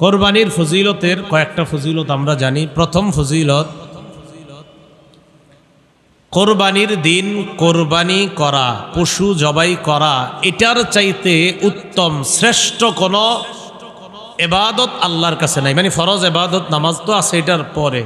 কোরবানির ফজিলতের কয়েকটা ফজিলত আমরা জানি। প্রথম ফজিলত, কোরবানির দিন কোরবানি করা, পশু জবাই করা, এটার চাইতে উত্তম, শ্রেষ্ঠ কোনো এবাদত আল্লাহর কাছে নাই। মানে ফরজ এবাদত, নামাজ তো আছে এটার পরে।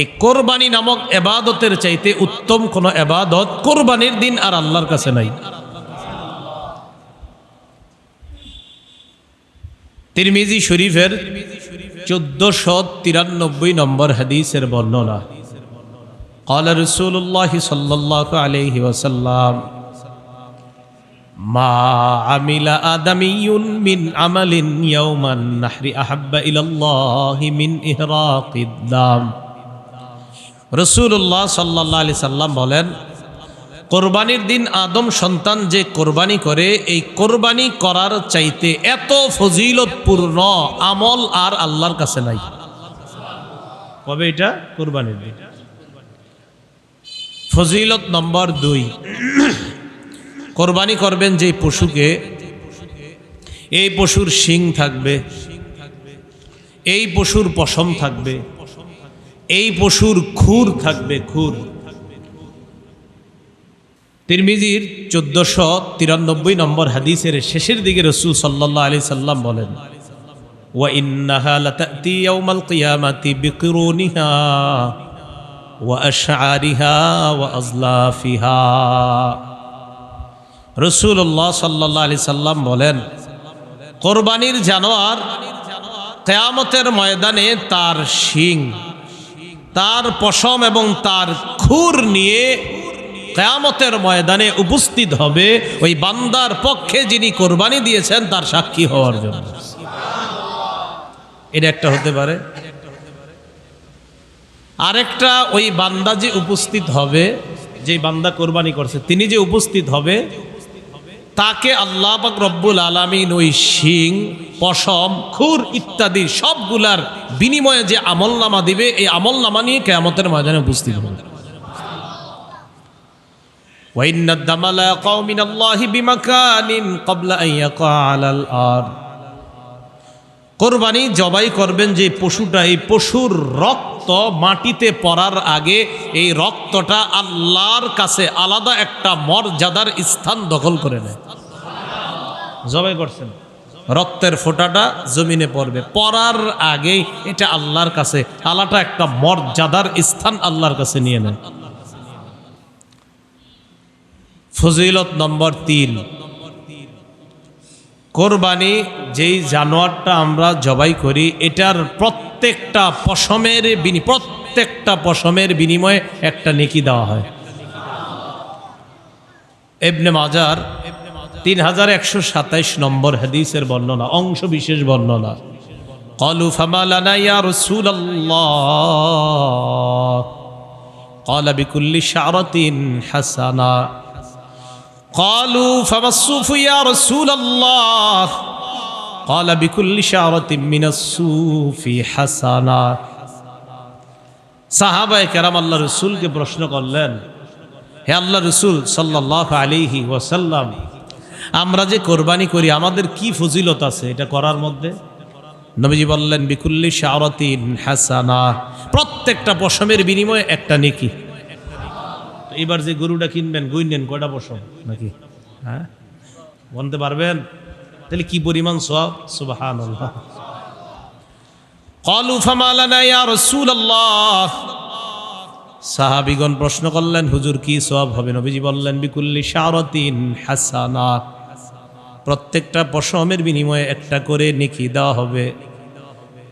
এই কোরবানি নামক এবাদতের চাইতে উত্তম কোনো এবাদত কোরবানির দিন আর আল্লাহর কাছে নাই। তিরমিজি শরীফের চোদ্দশো তিরানব্বই নম্বর হাদিসের বর্ণনা قال رسول الله صلى الله عليه وسلم ما عمل آدمي من عمل يوم النحر أحب إلى الله من إهراق الدم রসুল্লাহ সাল্লাহ আলি সাল্লাম বলেন কোরবানির দিন আদম সন্তান যে কোরবানি করে, এই কোরবানি করার চাইতে এত ফজিলতপূর্ণ আমল আর আল্লাহর কাছে নাই। কবে এটা? কোরবানির দিন। ফজিলত নম্বর দুই। কোরবানি করবেন যে পশুকে, এই পশুর শিং থাকবে, এই পশুর পশম থাকবে, এই পশুর খুর থাকবে, খুর। তিরমিজির চোদ্দশো তিরানব্বই নম্বর হাদিসের শেষের দিকে রসুল সাল্লাহ আলি সাল্লাম বলেন وإنها لتأتي يوم القيامة بقرونها وأشعارها وأزلافها রসুল্লাহ সাল্লাহ আলি সাল্লাম বলেন কোরবানির জানোয়ার কেয়ামতের ময়দানে তার শিং তার পশম এবং তার খুর নিয়ে কেয়ামতের ময়দানে উপস্থিত হবে ওই বান্দার পক্ষে যিনি কোরবানি দিয়েছেন, তার সাক্ষী হওয়ার জন্য। এটা একটা হতে পারে। আরেকটা, ওই বান্দা যে উপস্থিত হবে, যে বান্দা কোরবানি করছে, তিনি যে উপস্থিত হবে, তাকে আল্লাহ পাক রব্বুল আলমিন ওই শিং, পশম, খুর ইত্যাদি সবগুলার বিনিময়ে যে আমলনামা দিবে, এই আমলনামা নিয়ে কেয়ামতের ময়দানে উপস্থিত হবে। وإن الدم لا يقع من الله بمكان قبل أن يقع على الأرض কোরবানি জবাই করবেন যে পশুটা এই পশুর রক্ত মাটিতে পড়ার আগে এই রক্তটা আল্লাহর কাছে আলাদা একটা মর্যাদার স্থান দখল করে নেয় জবাই করছেন রক্তের ফোঁটাটা জমিনে পড়বে পড়ার আগেই এটা আল্লাহর কাছে আলাদা একটা মর্যাদার স্থান আল্লাহর কাছে নিয়ে নেয় ফজিলত নম্বর তিন। কোরবানি যেই জানোয়ারটা আমরা জবাই করি, এটার প্রত্যেকটা পশমের বিনি প্রত্যেকটা পশমের বিনিময়ে একটা নেকি দেওয়া হয়। এবনে মাজার তিন হাজার একশো সাতাইশ নম্বর হাদিসের বর্ণনা অংশ বিশেষ বর্ণনা। কলু কলাবিকুল্লি সারতিন হাসানা। قالوا فما الصوف يا رسول الله قال بكل شعرة من الصوف حسنا সাহাবায়ে কেরাম আল্লাহ রসুলকে প্রশ্ন করলেন হে আল্লাহ রসুল সাল্লাহ আলিহি ওয়াসাল্লাম আমরা যে কোরবানি করি আমাদের কি ফজিলত আছে এটা করার মধ্যে নবীজি বললেন বিকুল্লি শাহরতিন হাসানা প্রত্যেকটা পশমের বিনিময়ে একটা নেকি তো এবার যে গরুটা কিনবেন গই নেন কয়টা পশম নাকি? হ্যাঁ? বলতে পারবেন? তাহলে কি পরিমাণ সব সুবাহান কলু ফামালানা ইয়া রাসূলুল্লাহ। সাহাবীগণ প্রশ্ন করলেন হুজুর কি সওয়াব হবে? নবীজি বললেন বিকুল্লি শারতিন হাসানা। প্রত্যেকটা পশমের বিনিময়ে একটা করে নেকি দেওয়া হবে।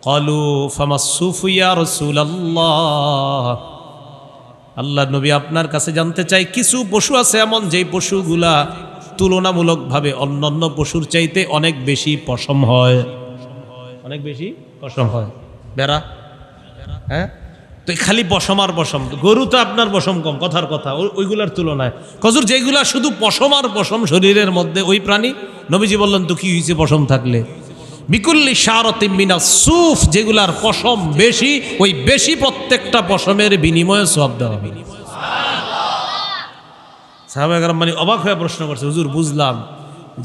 কলু ফামাসুফু ইয়া রাসূলুল্লাহ। আল্লাহ নবী আপনার কাছে জানতে চাই, কিছু পশু আছে এমন যেই পশুগুলা তুলনামূলকভাবে অন্যান্য পশুর চাইতে অনেক বেশি পশম হয়? অনেক বেশি পশম হয়। বেড়া? হ্যাঁ? তো খালি পশম আর পশম, গরু তো আপনার পশম কম, কথার কথা, ওই- ওইগুলার তুলনায়। কজুর যেগুলা শুধু পশম আর পশম শরীরের মধ্যে, ওই প্রাণী? নবীজি বললেন, তো কি হয়েছে পশম থাকলে? বিকুল্লি সারতিমিনা সুফ, যেগুলার পশম বেশি, ওই বেশি প্রত্যেকটা পশমের বিনিময়ে সব দেওয়া হবে। সাহাবাহাম মানে অবাক হয়ে প্রশ্ন করছে, হুজুর, বুঝলাম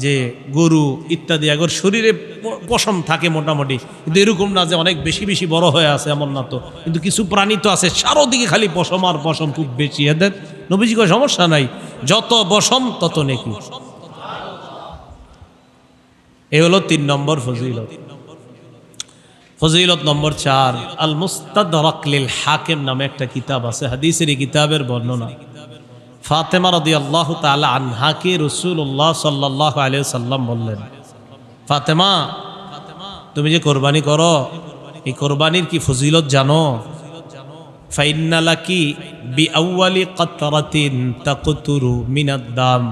যে গরু ইত্যাদি আগর শরীরে পশম থাকে মোটামুটি, কিন্তু এরকম না যে অনেক বেশি বেশি বড় হয়ে আছে, এমন না তো। কিন্তু কিছু প্রাণী তো আছে, চারোদিকে খালি পশম আর পশম খুব বেশি। এদের নবীজি সমস্যা নাই, যত বসম তত নেকি। এ হলো তিন নম্বর ফজিলত। ফজিলত নম্বর চার আল মুস্তাদরাক লিল হাকিম নামে একটা কিতাব আছে, হাদিসের এই কিতাবের বর্ণনা। ফাতেমা রদি আল্লাহ তালা আনহাকে রসুল্লাহ সাল্লাহ আলিয়া সাল্লাম বললেন, ফাতেমা, তুমি যে কোরবানি করো, এই কোরবানির কি ফজিলত জানো? ফাইন্নালাকি বি আউয়ালি কাতরাতিন তাকতুরু মিনাদ দাম।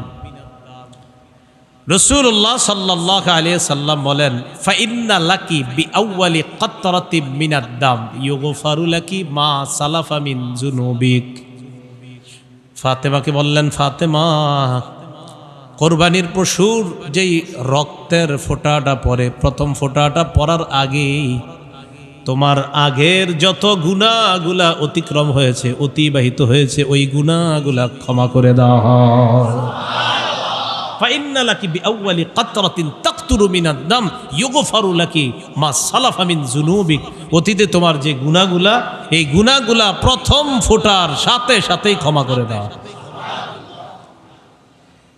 রসুল্লাহ সাল্লাহ আলিয়া সাল্লাম বলেন, ফাইন্না লাকি বি আউয়ালি কাতরাতি মিনাদ দাম, ইউগফারু লাকি মা সালাফা মিন জুনুবিক ফাতেমাকে বললেন, ফাতেমা, কোরবানির পশুর যেই রক্তের ফোঁটাটা পরে প্রথম ফোঁটাটা পড়ার আগেই তোমার আগের যত গুণাগুলা অতিক্রম হয়েছে, অতিবাহিত হয়েছে, ওই গুণাগুলা ক্ষমা করে দেওয়া হয় অতীতে তোমার যে এই প্রথম ফোটার সাথে সাথেই ক্ষমা করে দেওয়া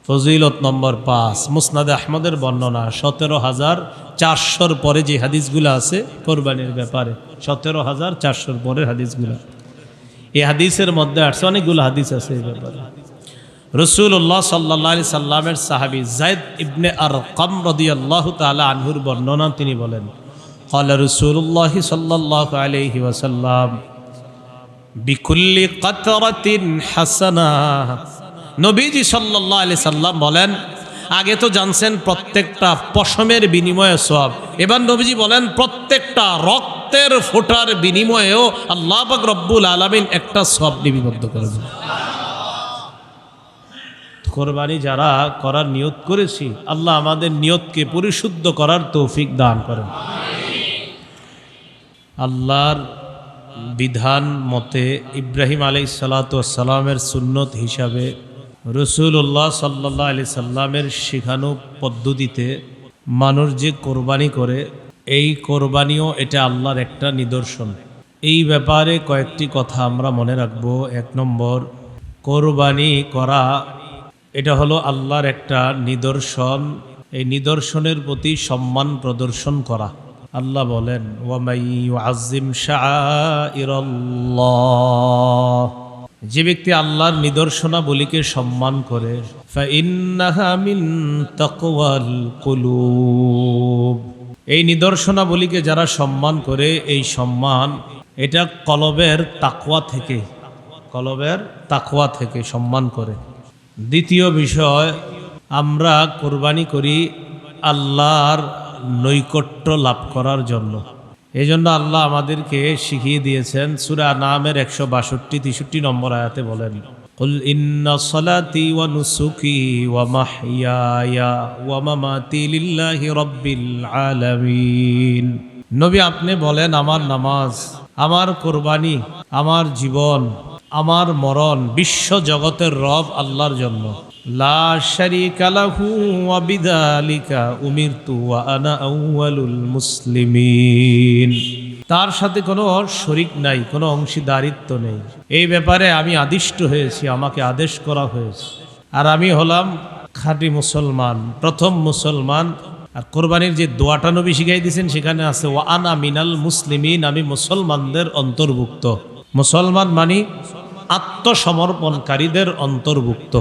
ফজিলত নম্বর পাঁচ, মুসনাদ আহমদের বর্ণনা, সতেরো হাজার চারশোর পরে যে হাদিসগুলো আছে, কোরবানির ব্যাপারে, সতেরো হাজার চারশোর পরের হাদিসগুলো। এই হাদিসের মধ্যে আসছে, অনেকগুলো হাদিস আছে এই ব্যাপারে। রসুল্লাহ সাল্লাহ সাল্লামের সাহাবি জায়দ ইবনে আর কম রদি আল্লাহ তালা আনহুর বর্ণনা তিনি বলেন قال رسول الله صلى الله عليه وسلم بكل قطرة حسنة নবীজি সাল্লাল্লাহু আলাইহি সাল্লাম বলেন আগে তো জানছেন প্রত্যেকটা পশমের বিনিময়ে সব এবার নবীজি বলেন প্রত্যেকটা রক্তের ফোটার বিনিময়েও আল্লাহ পাক রব্বুল আলামিন একটা সব লিপিবদ্ধ করে দেন কোরবানি যারা করার নিয়ত করেছি, আল্লাহ আমাদের নিয়তকে পরিশুদ্ধ করার তৌফিক দান করেন। আল্লাহর বিধান মতে ইব্রাহিম আলাই সালাতামের সুন্নত হিসাবে রসুল্লাহ সাল্লাহ আলি সাল্লামের শেখানো পদ্ধতিতে মানুষ যে কোরবানি করে, এই কোরবানিও এটা আল্লাহর একটা নিদর্শন। এই ব্যাপারে কয়েকটি কথা আমরা মনে রাখব। এক নম্বর, কোরবানি করা এটা হলো আল্লাহর একটা নিদর্শন। এই নিদর্শনের প্রতি সম্মান প্রদর্শন করা। আল্লাহ বলেন ওয়ামাইম শাহ যে ব্যক্তি আল্লাহর নিদর্শনাবলীকে সম্মান করে এই নিদর্শনাবলীকে যারা সম্মান করে, এই সম্মান এটা কলবের তাকওয়া থেকে, কলবের তাকুয়া থেকে সম্মান করে। দ্বিতীয় বিষয় আমরা কোরবানি করি আল্লাহর নৈকট্য লাভ করার জন্য এই জন্য আল্লাহ আমাদেরকে শিখিয়ে দিয়েছেন সুরা নামের একশো বাষট্টি তেষট্টি নম্বর আয়াতে বলেন قل إن صلاتي ونسكي ومحياي ومماتي لله رب العالمين নবী আপনি বলেন আমার নামাজ আমার কোরবানি আমার জীবন আমার মরণ বিশ্ব জগতের রব আল্লাহর জন্য। মুসলিমিন। তার সাথে কোনো শরিক নাই, কোনো অংশীদারিত্ব নেই। এই ব্যাপারে আমি আদিষ্ট হয়েছি, আমাকে আদেশ করা হয়েছে। আর আমি হলাম খাঁটি মুসলমান, প্রথম মুসলমান। আর কোরবানির যে দোয়াটা নবী শিখাই দিয়েছেন, সেখানে আছে, ওয়া আনা মিনাল মুসলিমিন আমি মুসলমানদের অন্তর্ভুক্ত। মুসলমান মানি আত্মসমর্পণকারীদের অন্তর্ভুক্ত।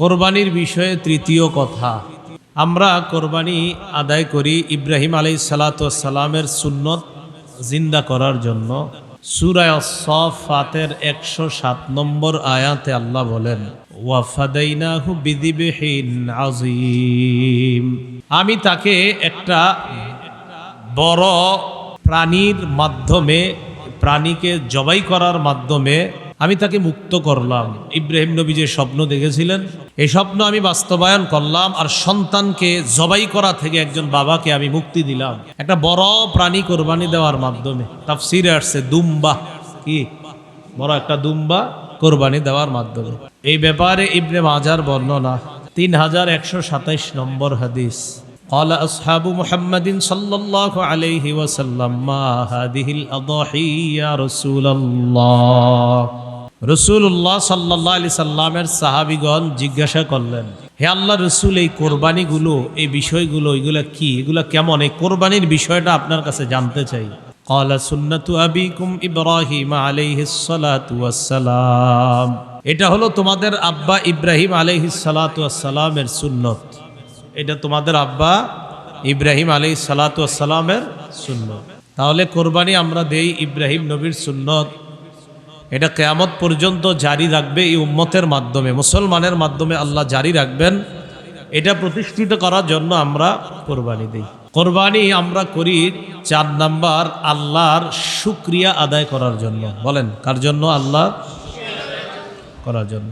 কোরবানির বিষয়ে তৃতীয় কথা, আমরা কোরবানি আদায় করি ইব্রাহিম আলাই সালাতামের সুন্নত জিন্দা করার জন্য। সুরায় সফাতের একশো সাত নম্বর আয়াতে আল্লাহ বলেন, ওয়াফাদাইনাহু আজিম আমি তাকে একটা বড় প্রাণীর মাধ্যমে, প্রাণীকে জবাই করার মাধ্যমে আমি তাকে মুক্ত করলাম ইব্রাহিম নবী যে স্বপ্ন দেখেছিলেন এই স্বপ্ন আমি বাস্তবায়ন করলাম আর সন্তানকে জবাই করা থেকে একজন বাবাকে আমি মুক্তি দিলাম একটা বড় প্রাণী কোরবানি দেওয়ার মাধ্যমে তাফসিরে আসছে দুম্বা কি বড় একটা দুম্বা কোরবানি দেওয়ার মাধ্যমে এই ব্যাপারে ইবনে মাজার বর্ণনা তিন হাজার একশো সাতাইশ নম্বর হাদিস قال أصحاب محمد صلى الله عليه وسلم ما هذه الأضاحي يا رسول الله রসুল্লাহ সাল্লাহ আলি সাল্লামের সাহাবিগণ জিজ্ঞাসা করলেন, হে আল্লাহ রসুল, এই কোরবানিগুলো, এই বিষয়গুলো, এগুলা কি? এগুলা কেমন? এই কোরবানির বিষয়টা আপনার কাছে জানতে চাই। কলা সুন্নাতু আবিকুম ইব্রাহিম আলাইহিসালাম এটা হলো তোমাদের আব্বা ইব্রাহিম আলাইহিসালাতামের সুন্নত। এটা তোমাদের আব্বা ইব্রাহিম আলি সালাতামের সুন্নত। তাহলে কোরবানি আমরা দেই ইব্রাহিম নবীর সুন্নত। এটা কেয়ামত পর্যন্ত জারি রাখবে এই উম্মতের মাধ্যমে, মুসলমানের মাধ্যমে আল্লাহ জারি রাখবেন। এটা প্রতিষ্ঠিত করার জন্য আমরা কোরবানি দিই। কোরবানি আমরা করি চার নাম্বার আল্লাহর শুক্রিয়া আদায় করার জন্য। বলেন, কার জন্য? আল্লাহ করার জন্য।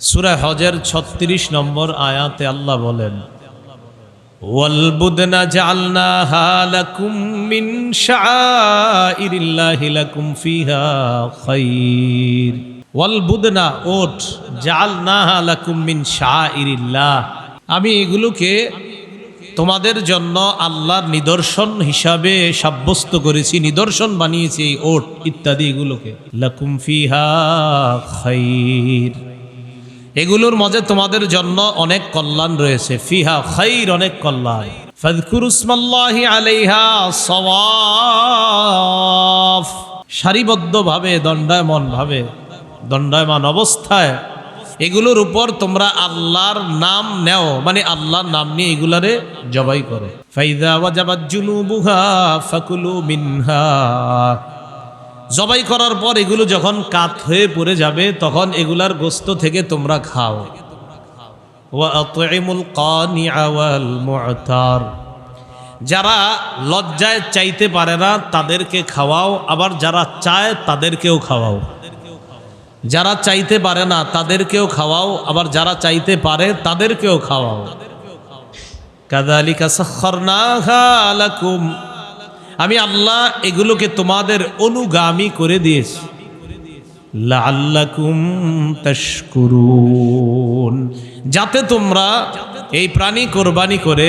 সুরা হজের ছত্রিশ নম্বর আয়াতে আল্লাহ বলেন والبدن جعلناها لكم من شعائر الله لكم فيها خير والبدن ওট জালনাহা লাকুম মিন শাইরিল্লাহ আমি এগুলোকে তোমাদের জন্য আল্লাহর নিদর্শন হিসাবে সাব্যস্ত করেছি নিদর্শন বানিয়েছি এই ওট ইত্যাদি এগুলোকে লাকুম ফিহা খাইর এগুলোর মাঝে তোমাদের জন্য অনেক কল্যাণ রয়েছে। ফিহা খাইর অনেক কল্যাণ। ফাদকুর উসমাল্লাহি আলাইহা সওয়াফ। সারিবদ্ধভাবে দণ্ডায়মন ভাবে দণ্ডায়মান অবস্থায় এগুলোর উপর তোমরা আল্লাহর নাম নেও। মানে আল্লাহর নাম নিয়ে এগুলারে জবাই করো। ফাইদা ওয়াজাবাত জুনুবুহা ফাকুলু মিনহা। জবাই করার পর এগুলো যখন কাত হয়ে পড়ে যাবে, তখন এগুলার গোস্ত থেকে তোমরা খাও। যারা লজ্জায় চাইতে পারে না, তাদেরকে খাওয়াও। আবার যারা চায়, তাদেরকেও খাওয়াও। যারা চাইতে পারে না, তাদেরকেও খাওয়াও। আবার যারা চাইতে পারে, তাদেরকেও খাওয়াও। কাদালিকা সাখরনাহা লাকুম। আমি আল্লাহ এগুলোকে তোমাদের অনুগামী করে দিয়েছি। যাতে তোমরা এই প্রাণী কোরবানি করে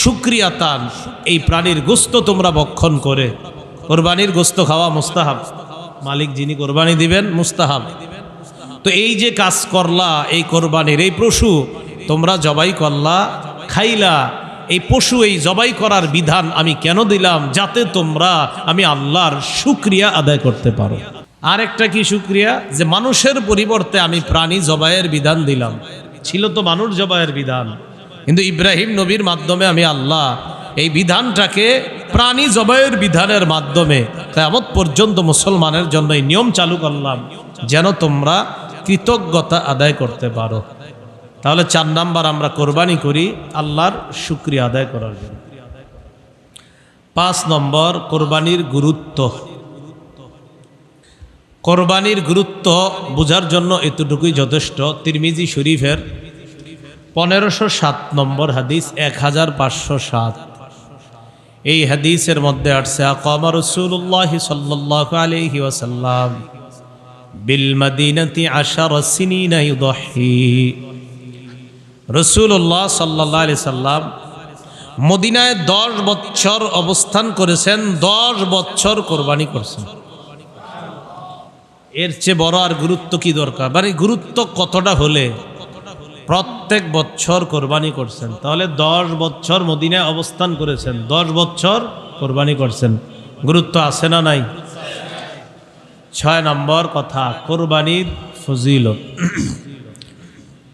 শুক্রিয়া তান এই প্রাণীর গোস্ত তোমরা ভক্ষণ করে। কোরবানির গোস্ত খাওয়া মুস্তাহাব। মালিক যিনি কোরবানি দিবেন, মুস্তাহাব। তো এই যে কাজ করলা, এই কোরবানির এই পশু, তোমরা জবাই করলা, খাইলা এই পশু, এই জবাই করার বিধান আমি কেন দিলাম? যাতে তোমরা আমি আল্লাহর শুক্রিয়া আদায় করতে পারো। আর একটা কি শুক্রিয়া? যে মানুষের পরিবর্তে আমি প্রাণী জবাইয়ের বিধান দিলাম। ছিল তো মানুষ জবাইয়ের বিধান। কিন্তু ইব্রাহিম নবীর মাধ্যমে আমি আল্লাহ এই বিধানটাকে প্রাণী জবাইয়ের বিধানের মাধ্যমে কেমত পর্যন্ত মুসলমানের জন্য এই নিয়ম চালু করলাম, যেন তোমরা কৃতজ্ঞতা আদায় করতে পারো। তাহলে চার নাম্বার আমরা কোরবানি করি আল্লাহর শুক্রিয়া আদায় করার জন্য। পাঁচ নম্বর, কোরবানির গুরুত্ব। কোরবানির গুরুত্ব বোঝার জন্য এতটুকুই যথেষ্ট। তিরমিজি শরীফের পনেরোশো সাত নম্বর হাদিস, এক হাজার পাঁচশো সাত। এই হাদিসের মধ্যে আসছে, আকামা রসুল্লাহ সাল্লাহ আলহি ওয়াসাল্লাম বিল মদিনতি আশার সিনিনা ইউদহি। রসুল্লাহ সাল্লাহ আলি সাল্লাম মদিনায় দশ বছর অবস্থান করেছেন, দশ বছর কোরবানি করছেন। এর চেয়ে বড় আর গুরুত্ব কি দরকার? মানে গুরুত্ব কতটা হলে প্রত্যেক বছর কোরবানি করছেন? তাহলে দশ বছর মদিনায় অবস্থান করেছেন, দশ বছর কোরবানি করছেন। গুরুত্ব আছে না নাই? ছয় নম্বর কথা, কোরবানির ফজিলত।